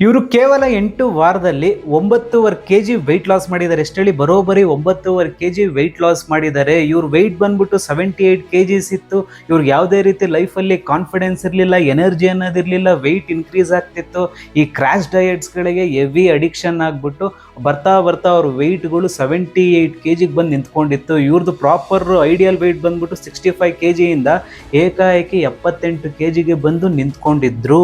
ಇವರು ಕೇವಲ ಎಂಟು ವಾರದಲ್ಲಿ ಒಂಬತ್ತುವರೆ ಕೆ ಜಿ ವೆಯ್ಟ್ ಲಾಸ್ ಮಾಡಿದ್ದಾರೆ. ಎಷ್ಟೇಳಿ? ಬರೋಬ್ಬರಿ ಒಂಬತ್ತುವರೆ ಕೆ ಜಿ ವೆಯ್ಟ್ ಲಾಸ್ ಮಾಡಿದ್ದಾರೆ. ಇವ್ರ ವೆಯ್ಟ್ ಬಂದ್ಬಿಟ್ಟು ಸೆವೆಂಟಿ ಏಯ್ಟ್ ಕೆ ಜಿಸ್ ಇತ್ತು. ಇವ್ರಿಗೆ ಯಾವುದೇ ರೀತಿ ಲೈಫಲ್ಲಿ ಕಾನ್ಫಿಡೆನ್ಸ್ ಇರಲಿಲ್ಲ ಎನರ್ಜಿ ಅನ್ನೋದಿರಲಿಲ್ಲ ವೆಯ್ಟ್ ಇನ್ಕ್ರೀಸ್ ಆಗ್ತಿತ್ತು. ಈ ಕ್ರ್ಯಾಶ್ ಡಯಟ್ಸ್ಗಳಿಗೆ ಹೆವಿ ಅಡಿಕ್ಷನ್ ಆಗಿಬಿಟ್ಟು ಬರ್ತಾ ಬರ್ತಾ ಅವ್ರ ವೆಯ್ಟ್ಗಳು ಸೆವೆಂಟಿ ಏಯ್ಟ್ ಕೆ ಜಿಗೆ ಬಂದು ನಿಂತ್ಕೊಂಡಿತ್ತು. ಇವ್ರದ್ದು ಪ್ರಾಪರ್ ಐಡಿಯಲ್ ವೆಯ್ಟ್ ಬಂದ್ಬಿಟ್ಟು ಸಿಕ್ಸ್ಟಿ ಫೈವ್ ಕೆ ಜಿಯಿಂದ ಏಕಾಏಕಿ ಎಪ್ಪತ್ತೆಂಟು ಕೆ ಜಿಗೆ ಬಂದು ನಿಂತ್ಕೊಂಡಿದ್ರು.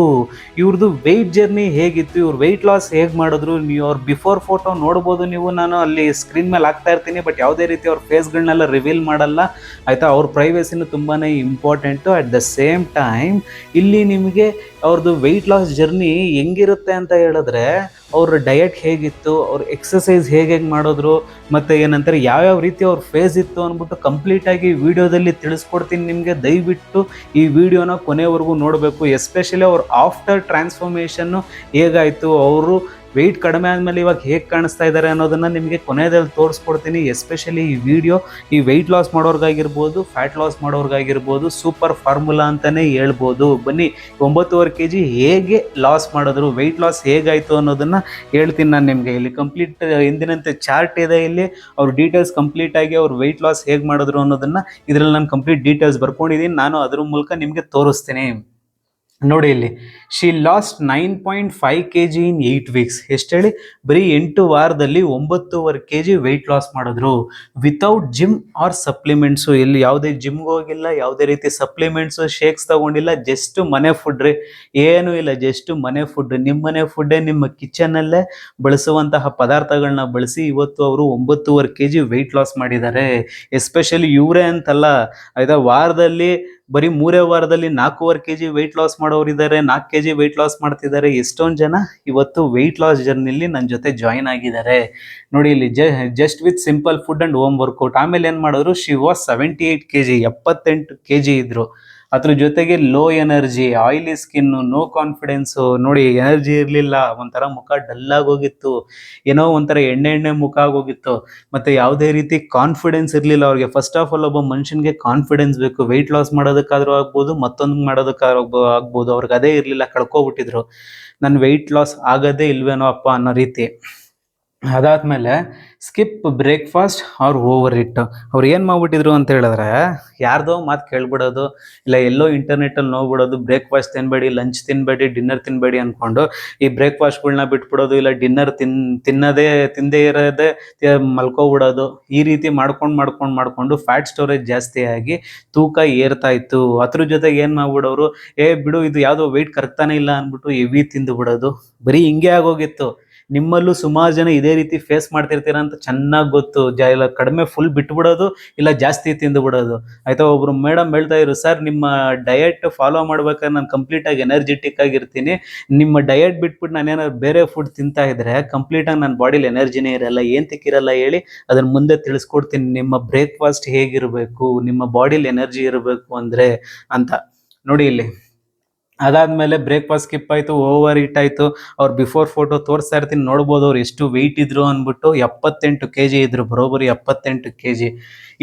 ಇವ್ರದ್ದು ವೆಯ್ಟ್ ಜರ್ನಿ ಹೇಗಿತ್ತು, ಇವ್ರ ವೆಯ್ಟ್ ಲಾಸ್ ಹೇಗೆ ಮಾಡಿದ್ರು, ನೀವು ಅವ್ರ ಬಿಫೋರ್ ಫೋಟೋ ನೋಡ್ಬೋದು ನೀವು, ನಾನು ಅಲ್ಲಿ ಸ್ಕ್ರೀನ್ ಮೇಲೆ ಹಾಕ್ತಾ ಇರ್ತೀನಿ ಬಟ್ ಯಾವುದೇ ರೀತಿ ಅವ್ರ ಫೇಸ್ಗಳನ್ನೆಲ್ಲ ರಿವೀಲ್ ಮಾಡಲ್ಲ. ಆಯಿತಾ, ಅವ್ರ ಪ್ರೈವೇಸಿನೂ ತುಂಬಾ important at the same time ಇಲ್ಲಿ ನಿಮಗೆ ಅವ್ರದ್ದು ವೆಯ್ಟ್ ಲಾಸ್ ಜರ್ನಿ ಹೆಂಗಿರುತ್ತೆ ಅಂತ ಹೇಳಿದ್ರೆ ಅವ್ರ ಡಯಟ್ ಹೇಗಿತ್ತು, ಅವ್ರ ಎಕ್ಸಸೈಸ್ ಹೇಗೆ ಹೇಗೆ ಮಾಡಿದ್ರು, ಮತ್ತು ಏನಂತಾರೆ, ಯಾವ್ಯಾವ ರೀತಿ ಅವ್ರ ಫೇಸ್ ಇತ್ತು ಅಂದ್ಬಿಟ್ಟು ಕಂಪ್ಲೀಟಾಗಿ ವಿಡಿಯೋದಲ್ಲಿ ತಿಳಿಸ್ಕೊಡ್ತೀನಿ ನಿಮಗೆ. ದಯವಿಟ್ಟು ಈ ವಿಡಿಯೋನ ಕೊನೆವರೆಗೂ ನೋಡಬೇಕು. ಎಸ್ಪೆಷಲಿ ಅವ್ರ ಆಫ್ಟರ್ ಟ್ರಾನ್ಸ್ಫಾರ್ಮೇಷನ್ನು ಹೇಗಾಯಿತು, ಅವರು ವೆಯ್ಟ್ ಕಡಿಮೆ ಆದಮೇಲೆ ಇವಾಗ ಹೇಗೆ ಕಾಣಿಸ್ತಾ ಇದ್ದಾರೆ ಅನ್ನೋದನ್ನು ನಿಮಗೆ ಕೊನೆಯಲ್ಲಿ ತೋರಿಸ್ಕೊಡ್ತೀನಿ. ಎಸ್ಪೆಷಲಿ ಈ ವಿಡಿಯೋ ಈ ವೆಯ್ಟ್ ಲಾಸ್ ಮಾಡೋರ್ಗಾಗಿರ್ಬೋದು ಫ್ಯಾಟ್ ಲಾಸ್ ಮಾಡೋರ್ಗಾಗಿರ್ಬೋದು ಸೂಪರ್ ಫಾರ್ಮುಲಾ ಅಂತಲೇ ಹೇಳ್ಬೋದು. ಬನ್ನಿ, ಒಂಬತ್ತುವರೆ ಕೆ ಜಿ ಹೇಗೆ ಲಾಸ್ ಮಾಡಿದ್ರು ವೆಯ್ಟ್ ಲಾಸ್ ಹೇಗಾಯಿತು ಅನ್ನೋದನ್ನು ಹೇಳ್ತೀನಿ ನಾನು ನಿಮಗೆ. ಇಲ್ಲಿ ಕಂಪ್ಲೀಟ್ ಎಂದಿನಂತೆ ಚಾರ್ಟ್ ಇದೆ ಇಲ್ಲಿ. ಅವ್ರ ಡೀಟೇಲ್ಸ್ ಕಂಪ್ಲೀಟ್ ಆಗಿ ಅವ್ರು ವೆಯ್ಟ್ ಲಾಸ್ ಹೇಗೆ ಮಾಡಿದ್ರು ಅನ್ನೋದನ್ನು ಇದರಲ್ಲಿ ನಾನು ಕಂಪ್ಲೀಟ್ ಡೀಟೇಲ್ಸ್ ಬರ್ಕೊಂಡಿದ್ದೀನಿ ನಾನು ಅದ್ರ ಮೂಲಕ ನಿಮಗೆ ತೋರಿಸ್ತೀನಿ. ನೋಡಿ ಇಲ್ಲಿ. She lost nine point five K G in eight weeks ಎಷ್ಟು ಹೇಳಿ ಬರೀ ಎಂಟು ವಾರದಲ್ಲಿ ಒಂಬತ್ತೂವರೆ ಕೆ ಜಿ ವೆಯ್ಟ್ ಲಾಸ್ ಮಾಡಿದ್ರು. ವಿತೌಟ್ ಜಿಮ್ ಆರ್ ಸಪ್ಲಿಮೆಂಟ್ಸು ಇಲ್ಲಿ ಯಾವುದೇ ಜಿಮ್ಗೆ ಹೋಗಿಲ್ಲ, ಯಾವುದೇ ರೀತಿ ಸಪ್ಲಿಮೆಂಟ್ಸು ಶೇಕ್ಸ್ ತಗೊಂಡಿಲ್ಲ ಜಸ್ಟ್ ಮನೆ ಫುಡ್ ರೀ. ಏನೂ ಇಲ್ಲ ಜಸ್ಟ್ ಮನೆ ಫುಡ್ ನಿಮ್ಮ ಮನೆ ಫುಡ್ಡೇ ನಿಮ್ಮ ಕಿಚನಲ್ಲೇ ಬಳಸುವಂತಹ ಪದಾರ್ಥಗಳನ್ನ ಬಳಸಿ ಇವತ್ತು ಅವರು ಒಂಬತ್ತೂವರೆ ಕೆ ಜಿ ವೆಯ್ಟ್ ಲಾಸ್ ಮಾಡಿದ್ದಾರೆ. ಎಸ್ಪೆಷಲಿ ಇವರೇ ಅಂತಲ್ಲ ಆಯ್ತಾ ವಾರದಲ್ಲಿ ಬರೀ ಮೂರೇ ವಾರದಲ್ಲಿ ನಾಲ್ಕೂವರೆ ಕೆ ಜಿ ವೆಯ್ಟ್ ಲಾಸ್ ಮಾಡೋರು ಇದ್ದಾರೆ ನಾಲ್ಕು ಕೆ ಜಿ ವೆಯ್ಟ್ ಲಾಸ್ ಮಾಡ್ತಿದ್ದಾರೆ. ಎಷ್ಟೊಂದು ಜನ ಇವತ್ತು ವೆಯ್ಟ್ ಲಾಸ್ ಜರ್ನಿಲಿ ನನ್ನ ಜೊತೆ ಜಾಯಿನ್ ಆಗಿದ್ದಾರೆ. ನೋಡಿ ಇಲ್ಲಿ just with simple food and home workout ಆಮೇಲೆ ಏನು ಮಾಡಿದ್ರು, she was seventy eight K G ಎಪ್ಪತ್ತೆಂಟು ಕೆ ಜಿ ಇದ್ರು. ಅದ್ರ ಜೊತೆಗೆ low energy oily skin no confidence ನೋಡಿ ಎನರ್ಜಿ ಇರಲಿಲ್ಲ, ಒಂಥರ ಮುಖ ಡಲ್ ಹೋಗಿತ್ತು ಏನೋ ಒಂಥರ ಎಣ್ಣೆ ಎಣ್ಣೆ ಮುಖ ಆಗೋಗಿತ್ತು, ಮತ್ತೆ ಯಾವುದೇ ರೀತಿ ಕಾನ್ಫಿಡೆನ್ಸ್ ಇರಲಿಲ್ಲ ಅವ್ರಿಗೆ. ಫಸ್ಟ್ ಆಫ್ ಆಲ್ ಒಬ್ಬ ಮನುಷ್ಯನಿಗೆ ಕಾನ್ಫಿಡೆನ್ಸ್ ಬೇಕು. ವೆಯ್ಟ್ ಲಾಸ್ ಮಾಡೋದಕ್ಕಾದ್ರೂ ಆಗ್ಬೋದು, ಮತ್ತೊಂದು ಮಾಡೋದಕ್ಕಾದ್ರೂ ಆಗ್ಬೋದು. ಅವ್ರಿಗೆ ಅದೇ ಇರಲಿಲ್ಲ, ಕಳ್ಕೊಬಿಟ್ಟಿದ್ರು. ನನ್ನ ವೆಯ್ಟ್ ಲಾಸ್ ಆಗೋದೇ ಇಲ್ವೇನೋ ಅಪ್ಪ ಅನ್ನೋ ರೀತಿ. ಅದಾದ್ಮೇಲೆ ಸ್ಕಿಪ್ ಬ್ರೇಕ್ಫಾಸ್ಟ್ ಅವ್ರು ಓವರ್ ಇಟ್ ಅವ್ರು ಏನು ಮಾಡ್ಬಿಟ್ಟಿದ್ರು ಅಂತ ಹೇಳಿದ್ರೆ, ಯಾರ್ದೋ ಮಾತು ಕೇಳ್ಬಿಡೋದು, ಇಲ್ಲ ಎಲ್ಲೋ ಇಂಟರ್ನೆಟಲ್ಲಿ ನೋಡ್ಬಿಡೋದು ಬ್ರೇಕ್ಫಾಸ್ಟ್ ತಿನ್ಬೇಡಿ ಲಂಚ್ ತಿನ್ಬೇಡಿ ಡಿನ್ನರ್ ತಿನ್ಬೇಡಿ ಅಂದ್ಕೊಂಡು ಈ ಬ್ರೇಕ್ಫಾಸ್ಟ್ಗಳ್ನ ಬಿಟ್ಬಿಡೋದು, ಇಲ್ಲ ಡಿನ್ನರ್ ತಿನ್, ತಿನ್ನದೇ, ತಿಂದೇ ಇರೋದೇ ಮಲ್ಕೋಬಿಡೋದು, ಈ ರೀತಿ ಮಾಡ್ಕೊಂಡು ಮಾಡ್ಕೊಂಡು ಮಾಡ್ಕೊಂಡು ಫ್ಯಾಟ್ ಸ್ಟೋರೇಜ್ ಜಾಸ್ತಿ ಆಗಿ ತೂಕ ಏರ್ತಾ ಇತ್ತು. ಅದ್ರ ಜೊತೆಗೆ ಏನು ಮಾಡ್ಬಿಡೋರು, ಏ, ಬಿಡು, ಇದು ಯಾವುದೋ ವೆಯ್ಟ್ ಕರ್ತಾನೆ ಇಲ್ಲ ಅಂದ್ಬಿಟ್ಟು ಹೆವಿ ತಿಂದು ಬಿಡೋದು. ಬರೀ ಹಿಂಗೆ ಆಗೋಗಿತ್ತು. ನಿಮ್ಮಲ್ಲೂ ಸುಮಾರು ಜನ ಇದೇ ರೀತಿ ಫೇಸ್ ಮಾಡ್ತಿರ್ತೀರ ಅಂತ ಚೆನ್ನಾಗಿ ಗೊತ್ತು. ಜ ಇಲ್ಲ ಕಡಿಮೆ ಫುಲ್ ಬಿಟ್ಬಿಡೋದು, ಇಲ್ಲ ಜಾಸ್ತಿ ತಿಂದು ಬಿಡೋದು. ಆಯ್ತಾ, ಒಬ್ರು ಮೇಡಮ್ ಹೇಳ್ತಾ ಇದ್ರು ಸರ್ ನಿಮ್ಮ ಡಯಟ್ ಫಾಲೋ ಮಾಡ್ಬೇಕಾದ್ರೆ ನಾನು ಕಂಪ್ಲೀಟ್ ಆಗಿ ಎನರ್ಜೆಟಿಕ್ ಆಗಿರ್ತೀನಿ. ನಿಮ್ಮ ಡಯಟ್ ಬಿಟ್ಬಿಟ್ಟು ನಾನೇನಾದ್ರು ಬೇರೆ ಫುಡ್ ತಿಂತಾ ಇದ್ರೆ ಕಂಪ್ಲೀಟ್ ಆಗಿ ನನ್ನ ಬಾಡಿಲಿ ಎನರ್ಜಿನೇ ಇರಲ್ಲ, ಏನ್ ತಿಕ್ಕಿರಲ್ಲ ಹೇಳಿ ಅದನ್ನ ಮುಂದೆ ತಿಳಿಸ್ಕೊಡ್ತೀನಿ. ನಿಮ್ಮ ಬ್ರೇಕ್ಫಾಸ್ಟ್ ಹೇಗಿರಬೇಕು, ನಿಮ್ಮ ಬಾಡಿಲಿ ಎನರ್ಜಿ ಇರಬೇಕು ಅಂದ್ರೆ, ಅಂತ. ನೋಡಿ ಇಲ್ಲಿ. ಅದಾದ್ಮೇಲೆ ಬ್ರೇಕ್ಫಾಸ್ಟ್ ಸ್ಕಿಪ್ ಆಯಿತು ಓವರ್ ಇಟ್ ಆಯಿತು. ಅವ್ರು ಬಿಫೋರ್ ಫೋಟೋ ತೋರಿಸ್ತಾ ಇರ್ತೀನಿ. ನೋಡ್ಬೋದು ಅವ್ರು ಎಷ್ಟು ವೆಯ್ಟ್ ಇದ್ರು ಅಂದ್ಬಿಟ್ಟು ಎಪ್ಪತ್ತೆಂಟು ಕೆ ಜಿ ಇದ್ರು. ಬರೋಬ್ಬರಿ ಎಪ್ಪತ್ತೆಂಟು ಕೆ ಜಿ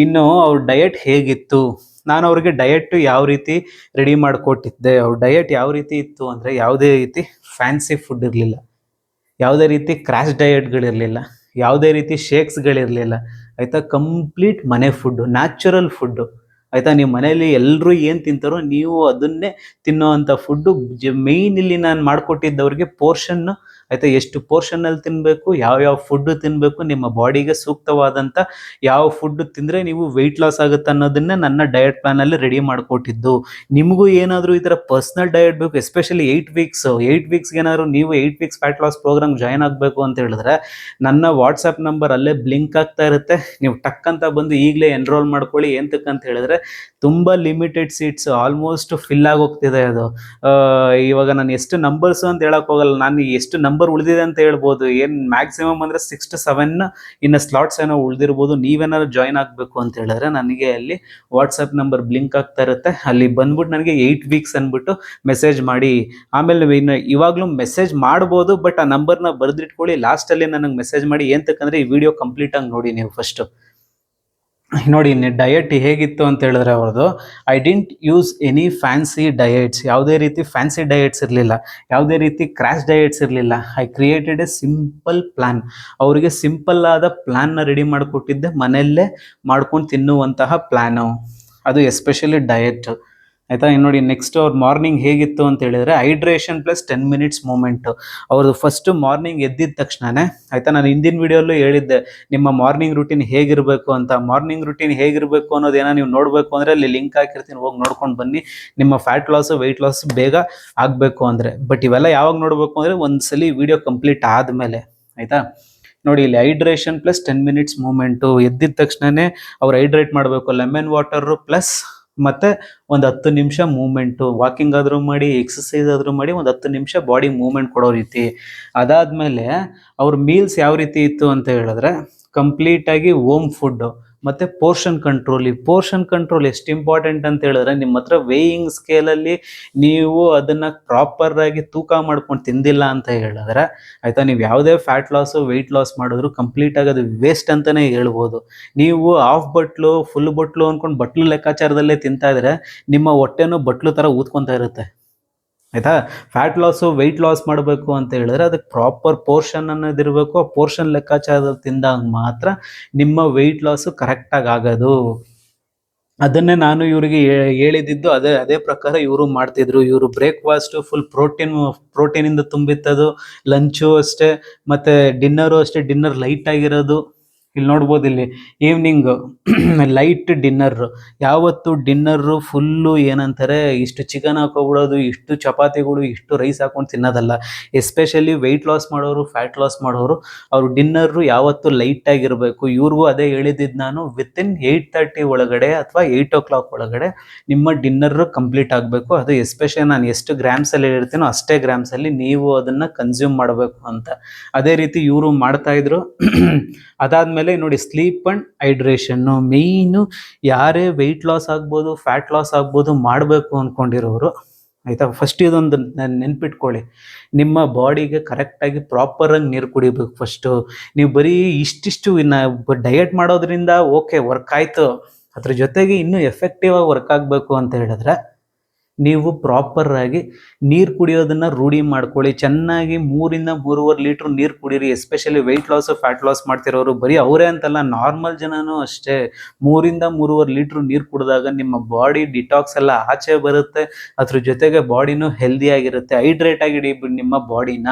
ಇನ್ನು ಅವ್ರ ಡಯಟ್ ಹೇಗಿತ್ತು? ನಾನು ಅವ್ರಿಗೆ ಡಯಟ್ ಯಾವ ರೀತಿ ರೆಡಿ ಮಾಡಿಕೊಟ್ಟಿದ್ದೆ? ಅವ್ರ ಡಯಟ್ ಯಾವ ರೀತಿ ಇತ್ತು ಅಂದರೆ ಯಾವುದೇ ರೀತಿ ಫ್ಯಾನ್ಸಿ ಫುಡ್ ಇರಲಿಲ್ಲ. ಯಾವುದೇ ರೀತಿ ಕ್ರ್ಯಾಶ್ ಡಯಟ್ಗಳಿರಲಿಲ್ಲ ಯಾವುದೇ ರೀತಿ ಶೇಕ್ಸ್ಗಳಿರಲಿಲ್ಲ ಆಯಿತಾ? ಕಂಪ್ಲೀಟ್ ಮನೆ ಫುಡ್ಡು ನ್ಯಾಚುರಲ್ ಫುಡ್ಡು ಆಯಿತಾ? ನೀವು ಮನೆಯಲ್ಲಿ ಎಲ್ಲರೂ ಏನು ತಿಂತಾರೋ ನೀವು ಅದನ್ನೇ ತಿನ್ನೋ ಫುಡ್ ಜ ಮೇಯ್ನ್ ಇಲ್ಲಿ ನಾನು ಮಾಡಿಕೊಟ್ಟಿದ್ದವ್ರಿಗೆ ಪೋರ್ಷನ್ನು ಆಯಿತಾ? ಎಷ್ಟು ಪೋರ್ಷನಲ್ಲಿ ತಿನ್ನಬೇಕು ಯಾವ ಫುಡ್ ತಿನ್ನಬೇಕು ನಿಮ್ಮ ಬಾಡಿಗೆ ಸೂಕ್ತವಾದಂಥ ಯಾವ ಫುಡ್ ತಿಂದರೆ ನೀವು ವೆಯ್ಟ್ ಲಾಸ್ ಆಗುತ್ತೆ ಅನ್ನೋದನ್ನ ನನ್ನ ಡಯಟ್ ಪ್ಲಾನಲ್ಲಿ ರೆಡಿ ಮಾಡಿಕೊಟ್ಟಿದ್ದು. ನಿಮಗೂ ಏನಾದರೂ ಈ ಪರ್ಸ್ನಲ್ ಡಯಟ್ ಬೇಕು ಎಸ್ಪೆಷಲಿ ಏಯ್ಟ್ ವೀಕ್ಸ್ ಏಯ್ಟ್ ವೀಕ್ಸ್ಗೆ ಏನಾದ್ರು ನೀವು eight weeks fat loss programme join ಆಗಬೇಕು ಅಂತ ಹೇಳಿದ್ರೆ, ನನ್ನ ವಾಟ್ಸಪ್ ನಂಬರ್ ಅಲ್ಲೇ ಬ್ಲಿಂಕ್ ಆಗ್ತಾ ಇರುತ್ತೆ. ನೀವು ಟಕ್ ಅಂತ ಬಂದು ಈಗಲೇ ಎನ್ರೋಲ್ ಮಾಡ್ಕೊಳ್ಳಿ, ಏನ್ ತಕ್ಕಂತ ಹೇಳಿದ್ರೆ ತುಂಬ ಲಿಮಿಟೆಡ್ ಸೀಟ್ಸ್ ಆಲ್ಮೋಸ್ಟ್ ಫಿಲ್ ಆಗಿ ಹೋಗ್ತಿದೆ ಅದು ಇವಾಗ ನಾನು ಎಷ್ಟು ನಂಬರ್ಸ್ ಅಂತ ಹೇಳಕ್ ಹೋಗಲ್ಲ. ನಾನು ಎಷ್ಟು ನಂಬರ್ ಉಳಿದಿದೆ ಅಂತ ಹೇಳ್ಬೋದು. ಏನು ಮ್ಯಾಕ್ಸಿಮಮ್ ಅಂದರೆ ಸಿಕ್ಸ್ ಟು ಸೆವೆನ್ ಇನ್ನ ಸ್ಲಾಟ್ಸ್ ಏನೋ ಉಳಿದಿರ್ಬೋದು. ನೀವೇನಾದ್ರು ಜಾಯ್ನ್ ಆಗಬೇಕು ಅಂತ ಹೇಳಿದ್ರೆ ನನಗೆ ಅಲ್ಲಿ ವಾಟ್ಸಪ್ ನಂಬರ್ ಬ್ಲಿಂಕ್ ಆಗ್ತಾ ಇರುತ್ತೆ. ಅಲ್ಲಿ ಬಂದ್ಬಿಟ್ಟು ನನಗೆ ಏಯ್ಟ್ ವೀಕ್ಸ್ ಅಂದ್ಬಿಟ್ಟು ಮೆಸೇಜ್ ಮಾಡಿ. ಆಮೇಲೆ ಇನ್ನು ಇವಾಗಲೂ ಮೆಸೇಜ್ ಮಾಡ್ಬೋದು ಬಟ್ ಆ ನಂಬರ್ನ ಬರೆದಿಟ್ಕೊಳ್ಳಿ. ಲಾಸ್ಟಲ್ಲಿ ನನಗೆ ಮೆಸೇಜ್ ಮಾಡಿ. ಏಂತಕ್ಕಂದ್ರೆ ಈ ವಿಡಿಯೋ ಕಂಪ್ಲೀಟ್ ಆಗಿ ನೋಡಿ ನೀವು ಫಸ್ಟು ನೋಡಿ ಡಯಟ್ ಹೇಗಿತ್ತು ಅಂತ ಹೇಳಿದ್ರೆ ಅವ್ರದ್ದು I didn't use any fancy diets ಯಾವುದೇ ರೀತಿ ಫ್ಯಾನ್ಸಿ ಡಯಟ್ಸ್ ಇರಲಿಲ್ಲ, ಯಾವುದೇ ರೀತಿ ಕ್ರ್ಯಾಶ್ ಡಯಟ್ಸ್ ಇರಲಿಲ್ಲ. I created a simple plan ಅವರಿಗೆ ಸಿಂಪಲ್ ಆದ ಪ್ಲ್ಯಾನ್ನ ರೆಡಿ ಮಾಡಿಕೊಟ್ಟಿದ್ದೆ, ಮನೆಯಲ್ಲೇ ಮಾಡ್ಕೊಂಡು ತಿನ್ನುವಂತಹ ಪ್ಲ್ಯಾನು ಅದು ಎಸ್ಪೆಷಲಿ ಡಯಟ್ ಆಯಿತಾ? ಇನ್ನು ನೋಡಿ ನೆಕ್ಸ್ಟ್ ಅವ್ರ ಮಾರ್ನಿಂಗ್ ಹೇಗಿತ್ತು ಅಂತ ಹೇಳಿದ್ರೆ hydration plus ten minutes movement ಅವ್ರದ್ದು ಫಸ್ಟ್ ಮಾರ್ನಿಂಗ್ ಎದ್ದಿದ ತಕ್ಷಣನೇ, ಆಯಿತಾ? ನಾನು ಹಿಂದಿನ ವಿಡಿಯೋಲ್ಲೂ ಹೇಳಿದ್ದೆ, ನಿಮ್ಮ ಮಾರ್ನಿಂಗ್ ರುಟೀನ್ ಹೇಗಿರಬೇಕು ಅಂತ. ಮಾರ್ನಿಂಗ್ ರೂಟೀನ್ ಹೇಗಿರಬೇಕು ಅನ್ನೋದೇನೋ ನೀವು ನೋಡಬೇಕು ಅಂದರೆ, ಅಲ್ಲಿ ಲಿಂಕ್ ಹಾಕಿರ್ತೀನಿ, ಹೋಗಿ ನೋಡ್ಕೊಂಡು ಬನ್ನಿ. ನಿಮ್ಮ ಫ್ಯಾಟ್ ಲಾಸು ವೆಯ್ಟ್ ಲಾಸ್ ಬೇಗ ಆಗಬೇಕು ಅಂದರೆ. ಬಟ್ ಇವೆಲ್ಲ ಯಾವಾಗ ನೋಡಬೇಕು ಅಂದರೆ, ಒಂದ್ಸಲಿ ವಿಡಿಯೋ ಕಂಪ್ಲೀಟ್ ಆದಮೇಲೆ, ಆಯಿತಾ? ನೋಡಿ, ಇಲ್ಲಿ hydration plus ten minutes movement ಎದ್ದಿದ ತಕ್ಷಣನೇ ಅವ್ರು ಹೈಡ್ರೇಟ್ ಮಾಡಬೇಕು. ಲೆಮನ್ ವಾಟರು ಪ್ಲಸ್ ಮತ್ತೆ ಒಂದು ಹತ್ತು ನಿಮಿಷ ಮೂವ್ಮೆಂಟ್ ವಾಕಿಂಗ್ ಆದರೂ ಮಾಡಿ ಎಕ್ಸಸೈಸ್ ಆದರೂ ಮಾಡಿ ಒಂದು ಹತ್ತು ನಿಮಿಷ ಬಾಡಿ ಮೂವ್ಮೆಂಟ್ ಕೊಡೋ ರೀತಿ. ಅದಾದಮೇಲೆ ಅವ್ರ ಮೀಲ್ಸ್ ಯಾವ ರೀತಿ ಇತ್ತು ಅಂತ ಹೇಳಿದ್ರೆ ಕಂಪ್ಲೀಟಾಗಿ ಓಮ್ ಫುಡ್ಡು ಮತ್ತು ಪೋರ್ಷನ್ ಕಂಟ್ರೋಲ್ ಈ ಪೋರ್ಷನ್ ಕಂಟ್ರೋಲ್ ಎಷ್ಟು ಇಂಪಾರ್ಟೆಂಟ್ ಅಂತ ಹೇಳಿದ್ರೆ ನಿಮ್ಮ ಹತ್ರ ವೇಯಿಂಗ್ ಸ್ಕೇಲಲ್ಲಿ ನೀವು ಅದನ್ನು ಪ್ರಾಪರಾಗಿ ತೂಕ ಮಾಡ್ಕೊಂಡು ತಿಂದಿಲ್ಲ ಅಂತ ಹೇಳಿದ್ರೆ, ಆಯಿತಾ? ನೀವು ಯಾವುದೇ ಫ್ಯಾಟ್ ಲಾಸು ವೆಯ್ಟ್ ಲಾಸ್ ಮಾಡಿದ್ರು ಕಂಪ್ಲೀಟಾಗಿ ಅದು ವೇಸ್ಟ್ ಅಂತಲೇ ಹೇಳ್ಬೋದು. ನೀವು ಹಾಫ್ ಬಟ್ಲು ಫುಲ್ ಬಟ್ಲು ಅಂದ್ಕೊಂಡು ಬಟ್ಲು ಲೆಕ್ಕಾಚಾರದಲ್ಲೇ ತಿಂತಾ ಇದ್ರೆ ನಿಮ್ಮ ಹೊಟ್ಟೆನೂ ಬಟ್ಲು ಥರ ಊದ್ಕೊತಾ ಇರುತ್ತೆ. ಆಯಿತಾ? ಫ್ಯಾಟ್ ಲಾಸು ವೆಯ್ಟ್ ಲಾಸ್ ಮಾಡಬೇಕು ಅಂತ ಹೇಳಿದ್ರೆ ಅದಕ್ಕೆ ಪ್ರಾಪರ್ ಪೋರ್ಷನ್ ಅನ್ನೋದಿರಬೇಕು ಆ ಪೋರ್ಷನ್ ಲೆಕ್ಕಾಚಾರ ತಿಂದಾಗ ಮಾತ್ರ ನಿಮ್ಮ ವೆಯ್ಟ್ ಲಾಸು ಕರೆಕ್ಟಾಗಿ ಆಗೋದು. ಅದನ್ನೇ ನಾನು ಇವರಿಗೆ ಹೇಳಿದ್ದು. ಅದೇ ಅದೇ ಪ್ರಕಾರ ಇವರು ಮಾಡ್ತಿದ್ರು. ಇವರು ಬ್ರೇಕ್ಫಾಸ್ಟು ಫುಲ್ ಪ್ರೋಟೀನ್ ಪ್ರೋಟೀನಿಂದ ತುಂಬಿತ್ತದು. ಲಂಚು ಅಷ್ಟೇ, ಮತ್ತು ಡಿನ್ನರು ಅಷ್ಟೇ ಡಿನ್ನರ್ ಲೈಟ್ ಆಗಿರೋದು. ಇಲ್ಲಿ ನೋಡ್ಬೋದು ಇಲ್ಲಿ ಈವ್ನಿಂಗ್ ಲೈಟ್ ಡಿನ್ನರ್ ಯಾವತ್ತು ಡಿನ್ನರ್ ಫುಲ್ಲು ಏನಂತಾರೆ, ಇಷ್ಟು ಚಿಕನ್ ಹಾಕೋಬಿಡೋದು, ಇಷ್ಟು ಚಪಾತಿಗಳು, ಇಷ್ಟು ರೈಸ್ ಹಾಕೊಂಡು ತಿನ್ನೋದಲ್ಲ. ಎಸ್ಪೆಷಲಿ ವೆಯ್ಟ್ ಲಾಸ್ ಮಾಡೋರು ಫ್ಯಾಟ್ ಲಾಸ್ ಮಾಡೋರು, ಅವರು ಡಿನ್ನರು ಯಾವತ್ತು ಲೈಟ್ ಆಗಿರಬೇಕು. ಇವ್ರಿಗೂ ಅದೇ ಹೇಳಿದ್ದು ನಾನು ವಿತಿನ್ ಏಯ್ಟ್ ತರ್ಟಿ ಒಳಗಡೆ ಅಥವಾ ಏಯ್ಟ್ ಓ ಕ್ಲಾಕ್ ಒಳಗಡೆ ನಿಮ್ಮ ಡಿನ್ನರ್ ಕಂಪ್ಲೀಟ್ ಆಗಬೇಕು. ಅದು ಎಸ್ಪೆಷಲಿ ನಾನು ಎಷ್ಟು ಗ್ರಾಮ್ಸಲ್ಲಿ ಹೇಳ್ತೀನೋ ಅಷ್ಟೇ ಗ್ರಾಮ್ಸಲ್ಲಿ ನೀವು ಅದನ್ನು ಕನ್ಸ್ಯೂಮ್ ಮಾಡಬೇಕು ಅಂತ. ಅದೇ ರೀತಿ ಇವರು ಮಾಡ್ತಾ ಇದ್ರು. ಅದಾದಮೇಲೆ ನೋಡಿ ಸ್ಲೀಪ್ ಅಂಡ್ ಹೈಡ್ರೇಷನ್ನು ಮೇಯ್ನು ಯಾರೇ ವೆಯ್ಟ್ ಲಾಸ್ ಆಗ್ಬೋದು ಫ್ಯಾಟ್ ಲಾಸ್ ಆಗ್ಬೋದು ಮಾಡಬೇಕು ಅಂದ್ಕೊಂಡಿರೋರು ಆಯಿತಾ? ಫಸ್ಟ್ ಇದೊಂದು ನೆನ್- ನೆನ್ಪಿಟ್ಕೊಳ್ಳಿ. ನಿಮ್ಮ ಬಾಡಿಗೆ ಕರೆಕ್ಟಾಗಿ ಪ್ರಾಪರಾಗಿ ನೀರು ಕುಡಿಬೇಕು ಫಸ್ಟು ನೀವು ಬರೀ ಇಷ್ಟಿಷ್ಟು ಇನ್ನು ಡಯಟ್ ಮಾಡೋದ್ರಿಂದ ಓಕೆ ವರ್ಕ್ ಆಯಿತು. ಅದ್ರ ಜೊತೆಗೆ ಇನ್ನೂ ಎಫೆಕ್ಟಿವ್ ಆಗಿ ವರ್ಕ್ ಆಗಬೇಕು ಅಂತ ಹೇಳಿದ್ರೆ ನೀವು ಪ್ರಾಪರ್ ಆಗಿ ನೀರು ಕುಡಿಯೋದನ್ನ ರೂಢಿ ಮಾಡ್ಕೊಳ್ಳಿ. ಚೆನ್ನಾಗಿ ಮೂರಿಂದ ಮೂರುವರೆ ಲೀಟ್ರ್ ನೀರು ಕುಡೀರಿ. Especially weight loss fat loss ಮಾಡ್ತಿರೋರು ಬರೀ ಅವರೇ ಅಂತಲ್ಲ ನಾರ್ಮಲ್ ಜನನೂ ಅಷ್ಟೇ. ಮೂರಿಂದ ಮೂರುವರೆ ಲೀಟ್ರ್ ನೀರು ಕುಡಿದಾಗ ನಿಮ್ಮ ಬಾಡಿ ಡಿಟಾಕ್ಸ್ ಎಲ್ಲ ಆಚೆ ಬರುತ್ತೆ. ಅದ್ರ ಜೊತೆಗೆ ಬಾಡಿನೂ ಹೆಲ್ದಿ ಆಗಿರುತ್ತೆ. ಹೈಡ್ರೇಟ್ ಆಗಿಡಿ ನಿಮ್ಮ ಬಾಡಿನ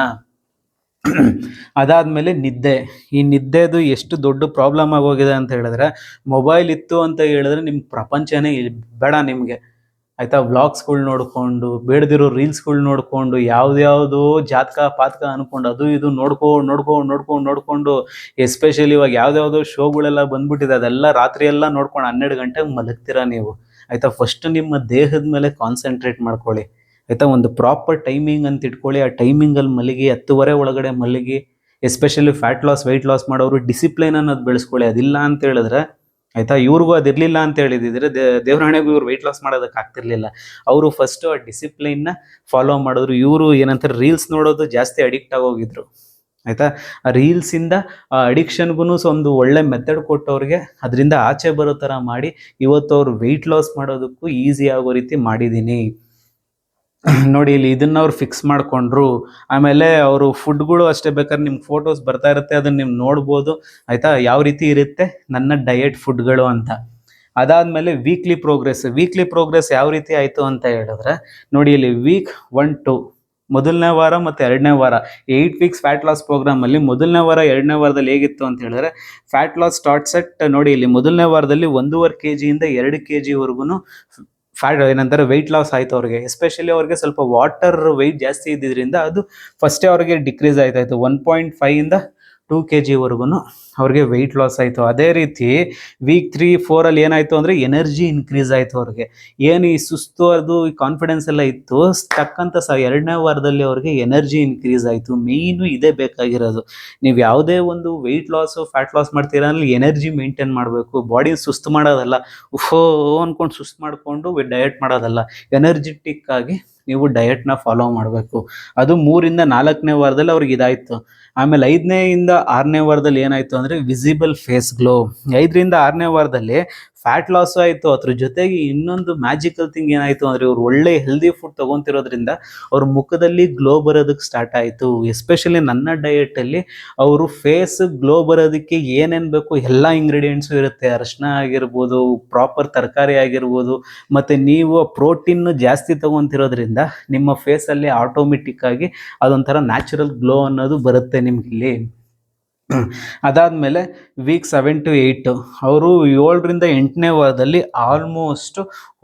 ಅದಾದ್ಮೇಲೆ ನಿದ್ದೆ. ಈ ನಿದ್ದೆದು ಎಷ್ಟು ದೊಡ್ಡ ಪ್ರಾಬ್ಲಮ್ ಆಗೋಗಿದೆ ಅಂತ ಹೇಳಿದ್ರೆ ಮೊಬೈಲ್ ಇತ್ತು ಅಂತ ಹೇಳಿದ್ರೆ ನಿಮ್ ಪ್ರಪಂಚನೇ ಬೇಡ ನಿಮಗೆ. ಆಯ್ತಾ ವ್ಲಾಗ್ಸ್ಗಳು ನೋಡ್ಕೊಂಡು, ಬೇಡದಿರೋ ರೀಲ್ಸ್ಗಳು ನೋಡ್ಕೊಂಡು, ಯಾವ್ದ್ಯಾವುದೋ ಜಾತಕ, ಪಾತಕ ಅನ್ಕೊಂಡು, ಅದು ಇದು ನೋಡ್ಕೊಂಡು ನೋಡ್ಕೊಂಡು ನೋಡ್ಕೊಂಡು ನೋಡ್ಕೊಂಡು ಎಸ್ಪೆಷಲಿ ಇವಾಗ ಯಾವ್ದ್ಯಾವ್ದೋ ಶೋಗಳೆಲ್ಲ ಬಂದ್ಬಿಟ್ಟಿದೆ, ಅದೆಲ್ಲ ರಾತ್ರಿ ಎಲ್ಲ ನೋಡ್ಕೊಂಡು ಹನ್ನೆರಡು ಗಂಟೆಗೆ ಮಲಗ್ತೀರಾ ನೀವು? ಆಯ್ತಾ ಫಸ್ಟ್ ನಿಮ್ಮ ದೇಹದ ಮೇಲೆ ಕಾನ್ಸಂಟ್ರೇಟ್ ಮಾಡ್ಕೊಳ್ಳಿ. ಆಯ್ತಾ, ಒಂದು ಪ್ರಾಪರ್ ಟೈಮಿಂಗ್ ಅಂತ ಇಟ್ಕೊಳ್ಳಿ, ಆ ಟೈಮಿಂಗಲ್ಲಿ ಮಲಗಿ, ಹತ್ತುವರೆ ಒಳಗಡೆ ಮಲಗಿ especially fat loss weight loss ಮಾಡೋರು ಡಿಸಿಪ್ಲೈನ್ ಅನ್ನೋದು ಬೆಳೆಸ್ಕೊಳ್ಳಿ, ಅದಿಲ್ಲ ಅಂತ ಹೇಳಿದ್ರೆ ಆಯ್ತಾ? ಇವ್ರಿಗೂ ಅದಿರಲಿಲ್ಲ ಅಂತ ಹೇಳಿದಿದ್ರೆ ದೇವರಾಣೆಗೂ ಇವ್ರು ವೆಯ್ಟ್ ಲಾಸ್ ಮಾಡೋದಕ್ಕೆ ಆಗ್ತಿರ್ಲಿಲ್ಲ. ಅವರು ಫಸ್ಟ್ ಆ ಡಿಸಿಪ್ಲಿನ್ನ ಫಾಲೋ ಮಾಡಿದ್ರು. ಇವರು ಏನಂತಾರೆ ರೀಲ್ಸ್ ನೋಡೋದು ಜಾಸ್ತಿ ಅಡಿಕ್ಟ್ ಆಗೋಗಿದ್ರು. ಆಯ್ತಾ? ಆ ರೀಲ್ಸಿಂದ ಆ ಅಡಿಕ್ಷನ್ಗೂ ಒಂದು ಒಳ್ಳೆ ಮೆಥಡ್ ಕೊಟ್ಟವ್ರಿಗೆ ಅದರಿಂದ ಆಚೆ ಬರೋ ಥರ ಮಾಡಿ ಇವತ್ತು ಅವ್ರು ವೆಯ್ಟ್ ಲಾಸ್ ಮಾಡೋದಕ್ಕೂ ಈಸಿ ಆಗೋ ರೀತಿ ಮಾಡಿದ್ದೀನಿ ನೋಡಿ, ಇಲ್ಲಿ ಇದನ್ನ ಅವ್ರು ಫಿಕ್ಸ್ ಮಾಡ್ಕೊಂಡ್ರು. ಆಮೇಲೆ ಅವರು ಫುಡ್ಗಳು ಅಷ್ಟೇ ಬೇಕಾದ್ರೆ ನಿಮ್ಗೆ ಫೋಟೋಸ್ ಬರ್ತಾ ಇರುತ್ತೆ, ಅದನ್ನ ನೀವು ನೋಡ್ಬೋದು. ಆಯ್ತಾ? ಯಾವ ರೀತಿ ಇರುತ್ತೆ? ನನ್ನ ಡಯಟ್ ಫುಡ್ಗಳು ಅಂತ. ಅದಾದ್ಮೇಲೆ ವೀಕ್ಲಿ ಪ್ರೋಗ್ರೆಸ್ ವೀಕ್ಲಿ ಪ್ರೋಗ್ರೆಸ್ ಯಾವ ರೀತಿ ಆಯಿತು ಅಂತ ಹೇಳಿದ್ರೆ, ನೋಡಿ, ಇಲ್ಲಿ ವೀಕ್ ಒನ್ ಟು ಮೊದಲನೇ ವಾರ ಮತ್ತು ಎರಡನೇ ವಾರ. ಏಯ್ಟ್ ವೀಕ್ಸ್ ಫ್ಯಾಟ್ ಲಾಸ್ ಪ್ರೋಗ್ರಾಮಲ್ಲಿ ಮೊದಲನೇ ವಾರ, ಎರಡನೇ ವಾರದಲ್ಲಿ ಹೇಗಿತ್ತು ಅಂತ ಹೇಳಿದ್ರೆ ಫ್ಯಾಟ್ ಲಾಸ್ ಸ್ಟಾರ್ಟ್ ಸೆಟ್ ನೋಡಿ, ಇಲ್ಲಿ ಮೊದಲನೇ ವಾರದಲ್ಲಿ ಒಂದೂವರೆ ಕೆ ಜಿಯಿಂದ ಎರಡು ಕೆ ಜಿವರೆಗೂ ಫ್ಯಾಟ್ ಏನಂತಾರೆ ವೆಯ್ಟ್ ಲಾಸ್ ಆಯ್ತು ಅವ್ರಿಗೆ. ಎಸ್ಪೆಷಲಿ ಅವ್ರಿಗೆ ಸ್ವಲ್ಪ ವಾಟರ್ ವೆಯ್ಟ್ ಜಾಸ್ತಿ ಇದ್ದಿದ್ರಿಂದ ಅದು ಫಸ್ಟೇ ಅವ್ರಿಗೆ ಡಿಕ್ರೀಸ್ ಆಯ್ತಾಯಿತ್ತು ಒನ್ ಪಾಯಿಂಟ್ ಫೈವಿಂದ ಟೂ ಕೆ ಜಿವರೆಗೂ ಅವ್ರಿಗೆ ವೆಯ್ಟ್ ಲಾಸ್ ಆಯಿತು. ಅದೇ ರೀತಿ ವೀಕ್ ತ್ರೀ ಫೋರಲ್ಲಿ ಏನಾಯಿತು ಅಂದರೆ ಎನರ್ಜಿ ಇನ್ಕ್ರೀಸ್ ಆಯಿತು ಅವ್ರಿಗೆ. ಏನು ಈ ಸುಸ್ತು ಅದು ಕಾನ್ಫಿಡೆನ್ಸ್ ಎಲ್ಲ ಇತ್ತು, ತಕ್ಕಂಥ ಸಹ ಎರಡನೇ ವಾರದಲ್ಲಿ ಅವ್ರಿಗೆ ಎನರ್ಜಿ ಇನ್ಕ್ರೀಸ್ ಆಯಿತು. ಮೇಯ್ನು ಇದೇ ಬೇಕಾಗಿರೋದು. ನೀವು ಯಾವುದೇ ಒಂದು ವೆಯ್ಟ್ ಲಾಸು ಫ್ಯಾಟ್ ಲಾಸ್ ಮಾಡ್ತೀರಾ ಅಲ್ಲಿ ಎನರ್ಜಿ ಮೇಂಟೈನ್ ಮಾಡಬೇಕು. ಬಾಡಿ ಸುಸ್ತು ಮಾಡೋದಲ್ಲ. ಓಹೋ ಅನ್ಕೊಂಡು ಸುಸ್ತು ಮಾಡಿಕೊಂಡು ಡಯಟ್ ಮಾಡೋದಲ್ಲ. ಎನರ್ಜೆಟಿಕ್ ಆಗಿ ನೀವು ಡಯಟ್ನ ಫಾಲೋ ಮಾಡಬೇಕು. ಅದು ಮೂರಿಂದ ನಾಲ್ಕನೇ ವಾರದಲ್ಲಿ ಅವ್ರಿಗೆ ಇದಾಯಿತು. ಆಮೇಲೆ ಐದನೇಯಿಂದ ಆರನೇ ವಾರದಲ್ಲಿ ಏನಾಯಿತು ಅಂದರೆ ವಿಸಿಬಲ್ ಫೇಸ್ ಗ್ಲೋ ಐದರಿಂದ ಆರನೇ ವಾರದಲ್ಲಿ ಫ್ಯಾಟ್ ಲಾಸ್ ಆಯಿತು, ಅದ್ರ ಜೊತೆಗೆ ಇನ್ನೊಂದು ಮ್ಯಾಜಿಕಲ್ ಥಿಂಗ್ ಏನಾಯಿತು ಅಂದರೆ ಇವ್ರು ಒಳ್ಳೆ ಹೆಲ್ದಿ ಫುಡ್ ತೊಗೊತಿರೋದ್ರಿಂದ ಅವ್ರ ಮುಖದಲ್ಲಿ ಗ್ಲೋ ಬರೋದಕ್ಕೆ ಸ್ಟಾರ್ಟ್ ಆಯಿತು. ಎಸ್ಪೆಷಲಿ ನನ್ನ ಡಯೆಟಲ್ಲಿ ಅವರು ಫೇಸ್ ಗ್ಲೋ ಬರೋದಕ್ಕೆ ಏನೇನು ಬೇಕು ಎಲ್ಲ ಇಂಗ್ರೀಡಿಯೆಂಟ್ಸು ಇರುತ್ತೆ. ಅರಿಶಿನ ಆಗಿರ್ಬೋದು ಪ್ರಾಪರ್ ತರಕಾರಿ ಆಗಿರ್ಬೋದು, ಮತ್ತು ನೀವು ಪ್ರೋಟೀನ್ ಜಾಸ್ತಿ ತೊಗೊತಿರೋದ್ರಿಂದ ನಿಮ್ಮ ಫೇಸಲ್ಲಿ ಆಟೋಮೆಟಿಕ್ ಆಗಿ ಅದೊಂಥರ ನ್ಯಾಚುರಲ್ ಗ್ಲೋ ಅನ್ನೋದು ಬರುತ್ತೆ ನಿಮ್ಗಿಲ್ಲಿ ಅದಾದಮೇಲೆ ವೀಕ್ ಸೆವೆನ್ ಟು ಏಯ್ಟು ಅವರು ಏಳರಿಂದ ಎಂಟನೇ ವಾರದಲ್ಲಿ ಆಲ್ಮೋಸ್ಟ್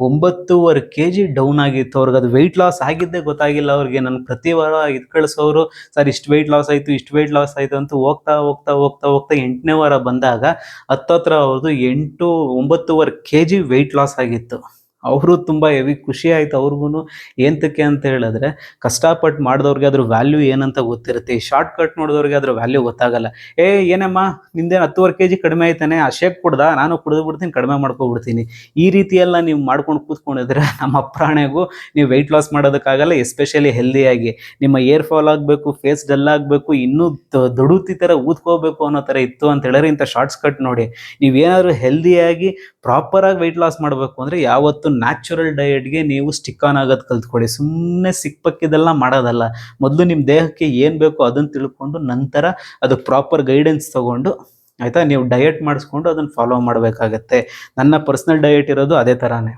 ಒಂಬತ್ತೂವರೆ ಕೆ ಜಿ ಡೌನ್ ಆಗಿತ್ತು. ಅವ್ರಿಗೆ ಅದು ವೆಯ್ಟ್ ಲಾಸ್ ಆಗಿದ್ದೇ ಗೊತ್ತಾಗಿಲ್ಲ. ಅವ್ರಿಗೆ ನಾನು ಪ್ರತಿ ವಾರ ಇದು ಕಳಿಸೋರು, ಸರ್, ಇಷ್ಟು ವೆಯ್ಟ್ ಲಾಸ್ ಆಯಿತು, ಇಷ್ಟು ವೆಯ್ಟ್ ಲಾಸ್ ಆಯಿತು ಅಂತ ಹೋಗ್ತಾ ಹೋಗ್ತಾ ಹೋಗ್ತಾ ಹೋಗ್ತಾ ಎಂಟನೇ ವಾರ ಬಂದಾಗ ಹತ್ತತ್ರ ಅವ್ರದ್ದು ಎಂಟು ಒಂಬತ್ತೂವರೆ ಕೆ ಜಿ ವೆಯ್ಟ್ ಲಾಸ್ ಆಗಿತ್ತು. ಅವರು ತುಂಬ ಹೆವಿ ಖುಷಿ ಆಯ್ತು ಅವ್ರಿಗೂ ಏಂತಕ್ಕೆ ಅಂತ ಹೇಳಿದ್ರೆ, ಕಷ್ಟಪಟ್ಟು ಮಾಡಿದವ್ರಿಗೆ ಅದ್ರ ವ್ಯಾಲ್ಯೂ ಏನಂತ ಗೊತ್ತಿರುತ್ತೆ. ಶಾರ್ಟ್ ಕಟ್ ನೋಡಿದವ್ರಿಗೆ ಅದ್ರ ವ್ಯಾಲ್ಯೂ ಗೊತ್ತಾಗಲ್ಲ. ಏ, ಏನಮ್ಮ, ನಿಂದೇನು ಹತ್ತುವರೆ ಕೆ ಜಿ ಕಡಿಮೆ ಆಯ್ತಾನೆ, ಆ ಶೇಕ್ ಕುಡ್ದ? ನಾನು ಕುಡಿದು ಬಿಡ್ತೀನಿ, ಕಡಿಮೆ ಮಾಡ್ಕೊಬಿಡ್ತೀನಿ. ಈ ರೀತಿಯೆಲ್ಲ ನೀವು ಮಾಡ್ಕೊಂಡು ಕೂತ್ಕೊಂಡಿದ್ರೆ ನಮ್ಮ ಪ್ರಾಣಿಗೂ ನೀವು ವೆಯ್ಟ್ ಲಾಸ್ ಮಾಡೋದಕ್ಕಾಗಲ್ಲ ಎಸ್ಪೆಷಲಿ ಹೆಲ್ದಿಯಾಗಿ ನಿಮ್ಮ ಏರ್ ಫಾಲ್ ಆಗಬೇಕು ಫೇಸ್ ಡಲ್ ಆಗಬೇಕು, ಇನ್ನೂ ದ- ದೊಡುತಿ ಥರ ಊದ್ಕೋಬೇಕು ಅನ್ನೋ ಥರ ಇತ್ತು ಅಂತ ಹೇಳಿದ್ರೆ ಇಂಥ ಶಾರ್ಟ್ಸ್ ಕಟ್ ನೋಡಿ ನೀವೇನಾದರೂ ಹೆಲ್ದಿಯಾಗಿ ಪ್ರಾಪರಾಗಿ ವೆಯ್ಟ್ ಲಾಸ್ ಮಾಡಬೇಕು ಅಂದರೆ ಯಾವತ್ತು ನ್ಯಾಚುರಲ್ ಡಯಟ್ಗೆ ನೀವು ಸ್ಟಿಕ್ ಆನ್ ಆಗೋದು ಕಲ್ತ್ಕೊಳ್ಳಿ ಸುಮ್ಮನೆ ಸಿಕ್ಪಕ್ಕಿದೆಲ್ಲ ಮಾಡೋದಲ್ಲ. ಮೊದಲು ನಿಮ್ಮ ದೇಹಕ್ಕೆ ಏನು ಬೇಕೋ ಅದನ್ನು ತಿಳ್ಕೊಂಡು ನಂತರ ಅದಕ್ಕೆ ಪ್ರಾಪರ್ ಗೈಡೆನ್ಸ್ ತಗೊಂಡು ಆಯಿತಾ, ನೀವು ಡಯಟ್ ಮಾಡಿಸ್ಕೊಂಡು ಅದನ್ನು ಫಾಲೋ ಮಾಡಬೇಕಾಗತ್ತೆ. ನನ್ನ ಪರ್ಸ್ನಲ್ ಡಯಟ್ ಇರೋದು ಅದೇ ಥರನೇ.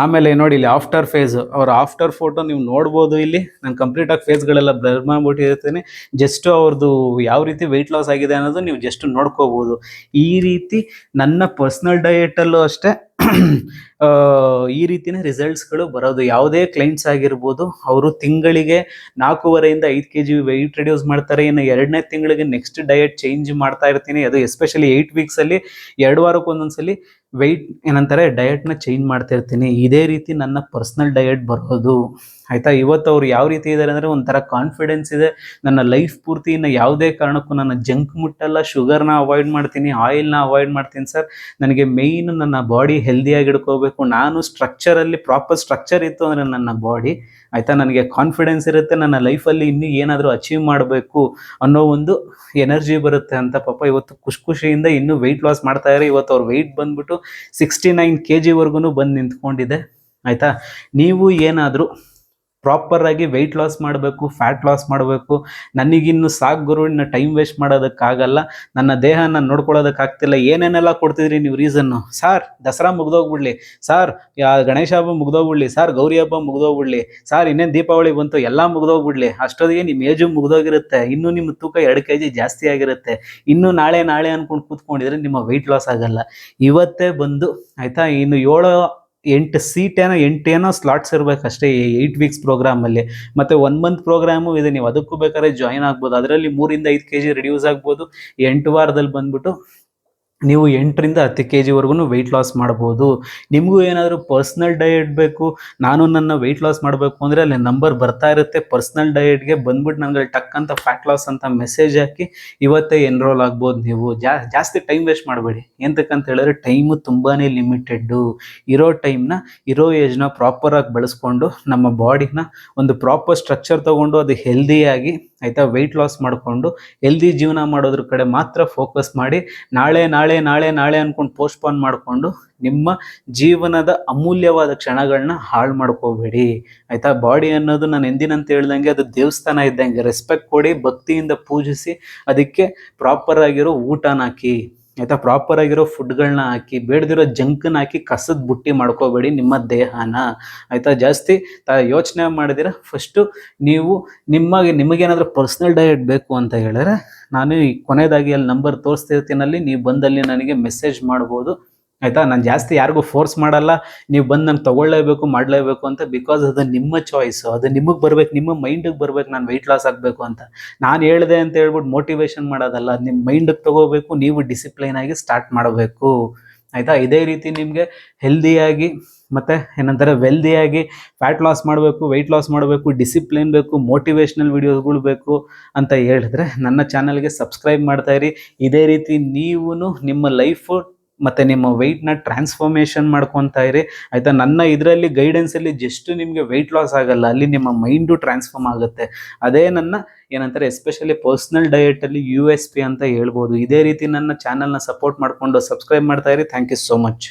ಆಮೇಲೆ ನೋಡಿ ಇಲ್ಲಿ ಆಫ್ಟರ್ ಫೇಸ್ ಅವ್ರ ಆಫ್ಟರ್ ಫೋಟೋ ನೀವು ನೋಡ್ಬೋದು ಇಲ್ಲಿ. ನಾನು ಕಂಪ್ಲೀಟ್ ಆಗಿ ಫೇಸ್ಗಳೆಲ್ಲ ಬ್ಲರ್ ಮಾಡ್ಬಿಟ್ಟಿರ್ತೀನಿ ಜಸ್ಟ್ ಅವ್ರದ್ದು ಯಾವ ರೀತಿ ವೆಯ್ಟ್ ಲಾಸ್ ಆಗಿದೆ ಅನ್ನೋದು ನೀವು ಜಸ್ಟ್ ನೋಡ್ಕೋಬಹುದು ಈ ರೀತಿ ನನ್ನ ಪರ್ಸ್ನಲ್ ಡಯೆಟಲ್ಲೂ ಅಷ್ಟೇ ಈ ರೀತಿನೇ ರಿಸಲ್ಟ್ಸ್ಗಳು ಬರೋದು. ಯಾವುದೇ ಕ್ಲೈಂಟ್ಸ್ ಆಗಿರ್ಬೋದು, ಅವರು ತಿಂಗಳಿಗೆ ನಾಲ್ಕೂವರೆಯಿಂದ ಐದು ಕೆ ಜಿ ವೆಯ್ಟ್ ರಿಡ್ಯೂಸ್ ಮಾಡ್ತಾರೆ. ಇನ್ನು ಎರಡನೇ ತಿಂಗಳಿಗೆ ನೆಕ್ಸ್ಟ್ ಡಯಟ್ ಚೇಂಜ್ ಮಾಡ್ತಾ ಇರ್ತೀನಿ. ಅದು ಎಸ್ಪೆಷಲಿ ಏಯ್ಟ್ ವೀಕ್ಸಲ್ಲಿ ಎರಡು ವಾರಕ್ಕೆ ಒಂದೊಂದ್ಸಲಿ ವೆಯ್ಟ್ ಏನಂತಾರೆ ಡಯಟ್ನ ಚೇಂಜ್ ಮಾಡ್ತಾ ಇರ್ತೀನಿ ಇದೇ ರೀತಿ ನನ್ನ ಪರ್ಸ್ನಲ್ ಡಯಟ್ ಬರೋದು. ಆಯಿತಾ? ಇವತ್ತು ಅವ್ರು ಯಾವ ರೀತಿ ಇದ್ದಾರೆ ಅಂದ್ರೆ ಒಂಥರ ಕಾನ್ಫಿಡೆನ್ಸ್ ಇದೆ. ನನ್ನ ಲೈಫ್ ಪೂರ್ತಿ ಇನ್ನು ಯಾವುದೇ ಕಾರಣಕ್ಕೂ ನನ್ನ ಜಂಕ್ ಮುಟ್ಟಲ್ಲ ಶುಗರ್ನ ಅವಾಯ್ಡ್ ಮಾಡ್ತೀನಿ ಆಯಿಲ್ನ ಅವಾಯ್ಡ್ ಮಾಡ್ತೀನಿ ಸರ್ ನನಗೆ ಮೇಯ್ನ್ ನನ್ನ ಬಾಡಿ ಹೆಲ್ದಿಯಾಗಿ ಇಡ್ಕೋಬೇಕು ನಾನು ಸ್ಟ್ರಕ್ಚರಲ್ಲಿ ಪ್ರಾಪರ್ ಸ್ಟ್ರಕ್ಚರ್ ಇತ್ತು ಅಂದರೆ ನನ್ನ ಬಾಡಿ ಆಯಿತಾ? ನನಗೆ ಕಾನ್ಫಿಡೆನ್ಸ್ ಇರುತ್ತೆ, ನನ್ನ ಲೈಫಲ್ಲಿ ಇನ್ನೂ ಏನಾದರೂ ಅಚೀವ್ ಮಾಡಬೇಕು ಅನ್ನೋ ಒಂದು ಎನರ್ಜಿ ಬರುತ್ತೆ ಅಂತ ಪಾಪ ಇವತ್ತು ಖುಷಿ ಖುಷಿಯಿಂದ ಇನ್ನೂ ವೆಯ್ಟ್ ಲಾಸ್ ಮಾಡ್ತಾ ಇದ್ದಾರೆ. ಇವತ್ತು ಅವ್ರ ವೆಯ್ಟ್ ಬಂದ್ಬಿಟ್ಟು ಸಿಕ್ಸ್ಟಿ ನೈನ್ ಕೆ ಜಿವರೆಗೂ ಬಂದು ನಿಂತ್ಕೊಂಡಿದೆ. ಆಯಿತಾ? ನೀವು ಏನಾದರೂ ಪ್ರಾಪರಾಗಿ ವೆಯ್ಟ್ ಲಾಸ್ ಮಾಡಬೇಕು ಫ್ಯಾಟ್ ಲಾಸ್ ಮಾಡಬೇಕು. ನನಗಿನ್ನು ಸಾಕು ಗುರು ಟೈಮ್ ವೇಸ್ಟ್ ಮಾಡೋದಕ್ಕಾಗಲ್ಲ. ನನ್ನ ದೇಹನ ನೋಡ್ಕೊಳ್ಳೋದಕ್ಕಾಗ್ತಿಲ್ಲ. ಏನೇನೆಲ್ಲ ಕೊಡ್ತಿದ್ರಿ ನೀವು ರೀಸನ್ನು ಸಾರ್, ದಸರಾ ಮುಗ್ದೋಗ್ಬಿಡ್ಲಿ. ಸಾರ್, ಯಾ ಗಣೇಶ ಹಬ್ಬ ಮುಗ್ದೋಗ್ಬಿಡ್ಲಿ. ಸಾರ್, ಗೌರಿ ಹಬ್ಬ ಮುಗ್ದೋಗ್ಬಿಡ್ಲಿ. ಸಾರ್, ಇನ್ನೇನು ದೀಪಾವಳಿ ಬಂತು, ಎಲ್ಲ ಮುಗ್ದೋಗ್ಬಿಡ್ಲಿ. ಅಷ್ಟೊತ್ತಿಗೆ ನಿಮ್ಮ ಏಜು ಮುಗ್ದೋಗಿರುತ್ತೆ. ಇನ್ನೂ ನಿಮ್ಮ ತೂಕ ಎರಡು ಕೆ ಜಿ ಜಾಸ್ತಿ ಆಗಿರುತ್ತೆ. ಇನ್ನು ನಾಳೆ ನಾಳೆ ಅನ್ಕೊಂಡು ಕೂತ್ಕೊಂಡಿದ್ರೆ ನಿಮ್ಮ ವೆಯ್ಟ್ ಲಾಸ್ ಆಗಲ್ಲ. ಇವತ್ತೇ ಬಂದು, ಆಯಿತಾ? ಇನ್ನು ಏಳು ಎಂಟು ಸೀಟ್ ಏನೋ, ಎಂಟು ಏನೋ ಸ್ಲಾಟ್ಸ್ ಇರಬೇಕಷ್ಟೇ ಏಯ್ಟ್ ವೀಕ್ಸ್ ಪ್ರೋಗ್ರಾಮಲ್ಲಿ ಮತ್ತು ಒನ್ ಮಂತ್ ಪ್ರೋಗ್ರಾಮು ಇದೆ, ನೀವು ಅದಕ್ಕೂ ಬೇಕಾದ್ರೆ ಜಾಯಿನ್ ಆಗ್ಬೋದು. ಅದರಲ್ಲಿ ಮೂರಿಂದ ಐದು ಕೆ ಜಿ ರಿಡ್ಯೂಸ್ ಆಗ್ಬೋದು. ಎಂಟು ವಾರದಲ್ಲಿ ಬಂದ್ಬಿಟ್ಟು ನೀವು ಎಂಟರಿಂದ ಹತ್ತು ಕೆ ಜಿವರೆಗೂ ವೆಯ್ಟ್ ಲಾಸ್ ಮಾಡ್ಬೋದು ನಿಮಗೂ ಏನಾದರೂ ಪರ್ಸ್ನಲ್ ಡಯಟ್ ಬೇಕು, ನಾನು ನನ್ನ ವೆಯ್ಟ್ ಲಾಸ್ ಮಾಡಬೇಕು ಅಂದರೆ ಅಲ್ಲಿ ನಂಬರ್ ಬರ್ತಾ ಇರುತ್ತೆ. ಪರ್ಸ್ನಲ್ ಡಯಟ್ಗೆ ಬಂದ್ಬಿಟ್ಟು ನನಗೆ ಟಕ್ ಅಂತ ಫ್ಯಾಟ್ ಲಾಸ್ ಅಂತ ಮೆಸೇಜ್ ಹಾಕಿ ಇವತ್ತೇ ಎನ್ರೋಲ್ ಆಗ್ಬೋದು ನೀವು. ಜಾಸ್ತಿ ಟೈಮ್ ವೇಸ್ಟ್ ಮಾಡಬೇಡಿ. ಎಂತಕ್ಕಂತ ಹೇಳಿದ್ರೆ ಟೈಮು ತುಂಬಾ ಲಿಮಿಟೆಡ್ಡು ಇರೋ ಟೈಮ್ನ ಇರೋ ಏಜ್ನ ಪ್ರಾಪರಾಗಿ ಬಳಸ್ಕೊಂಡು ನಮ್ಮ ಬಾಡಿನ ಒಂದು ಪ್ರಾಪರ್ ಸ್ಟ್ರಕ್ಚರ್ ತೊಗೊಂಡು ಅದು ಹೆಲ್ದಿಯಾಗಿ ಆಯಿತಾ? ವೆಯ್ಟ್ ಲಾಸ್ ಮಾಡಿಕೊಂಡು ಹೆಲ್ದಿ ಜೀವನ ಮಾಡೋದ್ರ ಕಡೆ ಮಾತ್ರ ಫೋಕಸ್ ಮಾಡಿ ನಾಳೆ ನಾಳೆ ನಾಳೆ ನಾಳೆ ಅಂದ್ಕೊಂಡು ಪೋಸ್ಟ್ಪೋನ್ ಮಾಡಿಕೊಂಡು ನಿಮ್ಮ ಜೀವನದ ಅಮೂಲ್ಯವಾದ ಕ್ಷಣಗಳನ್ನ ಹಾಳು ಮಾಡ್ಕೋಬೇಡಿ. ಆಯಿತಾ? ಬಾಡಿ ಅನ್ನೋದು ನಾನು ಎಂದಿನಂತ ಹೇಳ್ದಂಗೆ ಅದು ದೇವಸ್ಥಾನ ಇದ್ದಂಗೆ. ರೆಸ್ಪೆಕ್ಟ್ ಕೊಡಿ, ಭಕ್ತಿಯಿಂದ ಪೂಜಿಸಿ, ಅದಕ್ಕೆ ಪ್ರಾಪರ್ ಆಗಿರೋ ಊಟನ ಹಾಕಿ. ಆಯಿತಾ? ಪ್ರಾಪರ್ ಆಗಿರೋ ಫುಡ್ಗಳನ್ನ ಹಾಕಿ, ಬೇಡದಿರೋ ಜಂಕನ್ನ ಹಾಕಿ ಕಸದ ಬುಟ್ಟಿ ಮಾಡ್ಕೋಬೇಡಿ ನಿಮ್ಮ ದೇಹನ. ಆಯ್ತಾ? ಜಾಸ್ತಿ ಯೋಚನೆ ಮಾಡಿದಿರ? ಫಸ್ಟು ನೀವು ನಿಮಗೆ ನಿಮಗೇನಾದರೂ ಪರ್ಸ್ನಲ್ ಡಯಟ್ ಬೇಕು ಅಂತ ಹೇಳಿದ್ರೆ, ನಾನು ಈ ಕೊನೆಯದಾಗಿ ಅಲ್ಲಿ ನಂಬರ್ ತೋರಿಸ್ತಿರ್ತೀನಲ್ಲಿ, ನೀವು ಬಂದಲ್ಲಿ ನನಗೆ ಮೆಸೇಜ್ ಮಾಡ್ಬೋದು. ಆಯಿತಾ? ನಾನು ಜಾಸ್ತಿ ಯಾರಿಗೂ ಫೋರ್ಸ್ ಮಾಡಲ್ಲ. ನೀವು ಬಂದು ನಾನು ತಗೊಳ್ಳೇಬೇಕು, ಮಾಡಲೇಬೇಕು ಅಂತ ಬಿಕಾಸ್ ಅದು ನಿಮ್ಮ ಚಾಯ್ಸು ಅದು ನಿಮಗೆ ಬರ್ಬೇಕು, ನಿಮ್ಮ ಮೈಂಡಿಗೆ ಬರ್ಬೇಕು ನಾನು ವೆಯ್ಟ್ ಲಾಸ್ ಆಗಬೇಕು ಅಂತ. ನಾನು ಹೇಳಿದೆ ಅಂತ ಹೇಳ್ಬಿಟ್ಟು ಮೋಟಿವೇಶನ್ ಮಾಡೋದಲ್ಲ. ನಿಮ್ಮ ಮೈಂಡಿಗೆ ತಗೋಬೇಕು, ನೀವು ಡಿಸಿಪ್ಲೈನ್ ಆಗಿ ಸ್ಟಾರ್ಟ್ ಮಾಡಬೇಕು. ಆಯಿತಾ? ಇದೇ ರೀತಿ ನಿಮಗೆ ಹೆಲ್ದಿಯಾಗಿ ಮತ್ತು ಏನಂತಾರೆ ವೆಲ್ದಿಯಾಗಿ ಫ್ಯಾಟ್ ಲಾಸ್ ಮಾಡಬೇಕು ವೆಯ್ಟ್ ಲಾಸ್ ಮಾಡಬೇಕು ಡಿಸಿಪ್ಲಿನ್ ಬೇಕು ಮೋಟಿವೇಶ್ನಲ್ ವೀಡಿಯೋಸ್ಗಳು ಬೇಕು ಅಂತ ಹೇಳಿದ್ರೆ ನನ್ನ ಚಾನಲ್ಗೆ ಸಬ್ಸ್ಕ್ರೈಬ್ ಮಾಡ್ತಾ ಇರಿ. ಇದೇ ರೀತಿ ನೀವು ನಿಮ್ಮ ಲೈಫು ಮತ್ತೆ ನಿಮ್ಮ ವೆಯ್ಟ್ನ ಟ್ರಾನ್ಸ್ಫಾರ್ಮೇಷನ್ ಮಾಡ್ಕೊತಾ ಇರಿ. ಆಯಿತಾ? ನನ್ನ ಇದರಲ್ಲಿ ಗೈಡೆನ್ಸಲ್ಲಿ ಜಸ್ಟ್ ನಿಮಗೆ ವೆಯ್ಟ್ ಲಾಸ್ ಆಗಲ್ಲ. ಅಲ್ಲಿ ನಿಮ್ಮ ಮೈಂಡು ಟ್ರಾನ್ಸ್ಫಾರ್ಮ್ ಆಗುತ್ತೆ. ಅದೇ ನನ್ನ ಏನಂತಾರೆ ಎಸ್ಪೆಷಲಿ ಪರ್ಸ್ನಲ್ ಡಯಟಲ್ಲಿ ಯು ಎಸ್ ಪಿ ಅಂತ ಹೇಳ್ಬೋದು. ಇದೇ ರೀತಿ ನನ್ನ ಚಾನಲ್ನ ಸಪೋರ್ಟ್ ಮಾಡಿಕೊಂಡು ಸಬ್ಸ್ಕ್ರೈಬ್ ಮಾಡ್ತಾ ಇರಿ. Thank you so much